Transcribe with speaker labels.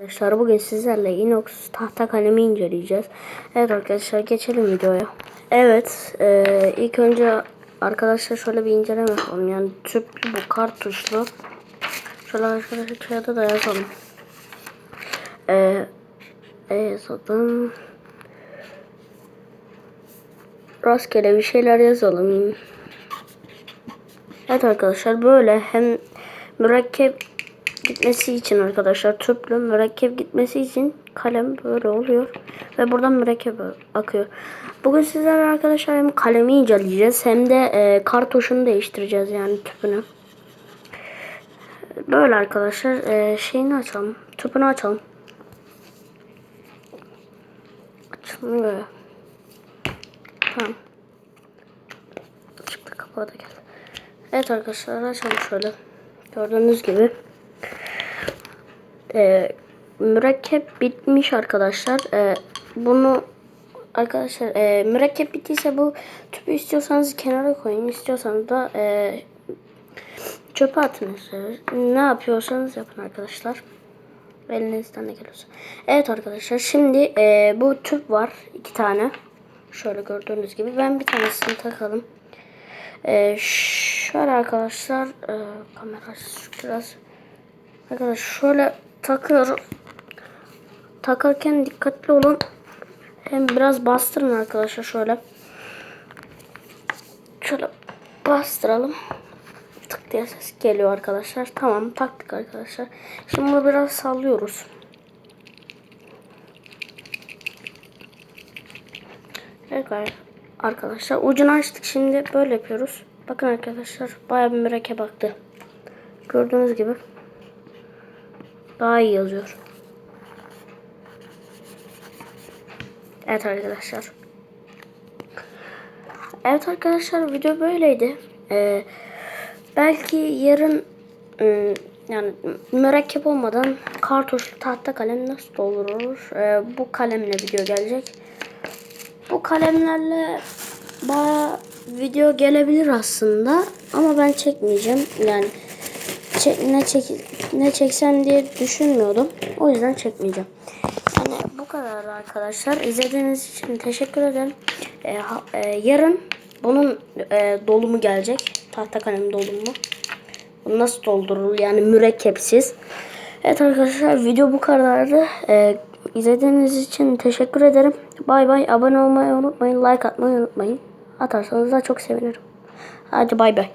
Speaker 1: Arkadaşlar bugün sizlerle inox tahta kalemi inceleyeceğiz. Evet arkadaşlar geçelim videoya. Evet e, ilk önce arkadaşlar şöyle bir inceleme yapalım. Yani tüplü bu kartuşlu. Şöyle arkadaşlar kağıda da yazalım. E, e, yazalım. Rastgele bir şeyler yazalım. Evet arkadaşlar böyle hem mürekkep gitmesi için arkadaşlar tüplü mürekkep gitmesi için kalem böyle oluyor ve buradan mürekkep akıyor. Bugün sizlerle arkadaşlar hem kalemi inceleyeceğiz hem de e, kartuşunu değiştireceğiz yani tüpünü. Böyle arkadaşlar e, şeyini açalım. Tüpünü açalım. Açılmıyor. Tamam. Çıktı kapağı da geldi. Evet arkadaşlar açalım şöyle. Gördüğünüz gibi. Ee, mürekkep bitmiş arkadaşlar. Ee, bunu arkadaşlar e, mürekkep bittiyse bu tüpü istiyorsanız kenara koyun. istiyorsanız da e, çöpe atın. Ne yapıyorsanız yapın arkadaşlar. Elinizden ne geliyorsa. Evet arkadaşlar şimdi e, bu tüp var. iki tane. Şöyle gördüğünüz gibi. Ben bir tanesini takalım. Ee, şöyle arkadaşlar e, kamera biraz arkadaşlar şöyle takıyorum. Takarken dikkatli olun. Hem biraz bastırın arkadaşlar şöyle. Şöyle bastıralım. Tık diye ses geliyor arkadaşlar. Tamam taktık arkadaşlar. Şimdi bunu biraz sallıyoruz. Evet arkadaşlar ucunu açtık. Şimdi böyle yapıyoruz. Bakın arkadaşlar bayağı bir mürekkep baktı. Gördüğünüz gibi daha iyi yazıyor. Evet arkadaşlar. Evet arkadaşlar video böyleydi. Ee, belki yarın ıı, yani mürekkep olmadan kartuşlu tahta kalem nasıl doldurulur? Ee, bu kalemle video gelecek. Bu kalemlerle baya video gelebilir aslında ama ben çekmeyeceğim. Yani çek, ne çek ne çeksem diye düşünmüyordum. O yüzden çekmeyeceğim. Yani bu kadar arkadaşlar. İzlediğiniz için teşekkür ederim. Ee, ha, e, yarın bunun e, dolumu gelecek. Tahta kalem dolumu. Bu nasıl doldurulur yani mürekkepsiz. Evet arkadaşlar video bu kadardı. Ee, izlediğiniz için teşekkür ederim. Bay bay. Abone olmayı unutmayın. Like atmayı unutmayın. Atarsanız da çok sevinirim. Hadi bay bay.